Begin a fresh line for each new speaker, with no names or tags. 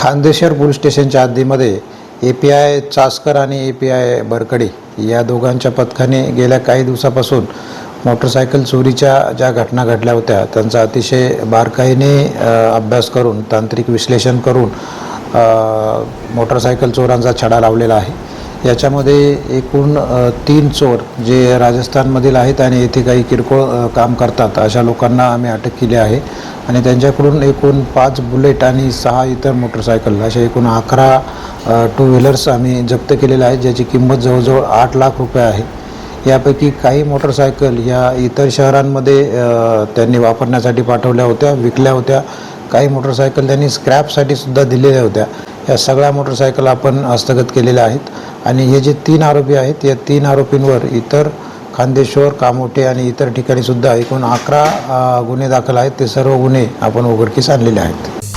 खानदेशर police स्टेशनच्या हद्दीमध्ये A P I Chaskar आणि A P I Barkade या दोघांच्या पथकाने गेल्या काही दिवसापासून मोटरसायकल चोरीच्या ज्या घटना घडल्या होत्या त्यांचा अतिशय बारकाईने अभ्यास करून तांत्रिक विश्लेषण करून मोटरसायकल चोरांचा छडा लावलेला आहे. याच्यामध्ये एकूण तीन चोर जे राजस्थानमधील आहेत आणि येथे काही किरकोळ काम करतात अशा लोकांना आम्ही अटक केली आहे. आणि त्यांच्याकडून एकूण पाच बुलेट आणि सहा इतर मोटरसायकल अशा एकूण अकरा टू व्हीलर्स आम्ही जप्त केलेल्या आहेत ज्याची किंमत जवळजवळ आठ लाख रुपये आहे. यापैकी काही मोटरसायकल या इतर शहरांमध्ये त्यांनी वापरण्यासाठी पाठवल्या होत्या विकल्या होत्या. काही मोटरसायकल त्यांनी स्क्रॅपसाठी सुद्धा दिलेल्या होत्या. या सगळ्या मोटरसायकल आपण हस्तगत केलेल्या आहेत. आणि हे जे तीन आरोपी आहेत या तीन आरोपींवर इतर खांदेश्वर कामोटे आणि इतर ठिकाणी सुद्धा एकूण अकरा गुन्हे दाखल आहेत. ते सर्व गुन्हे आपण उघडकीस आणलेले आहेत.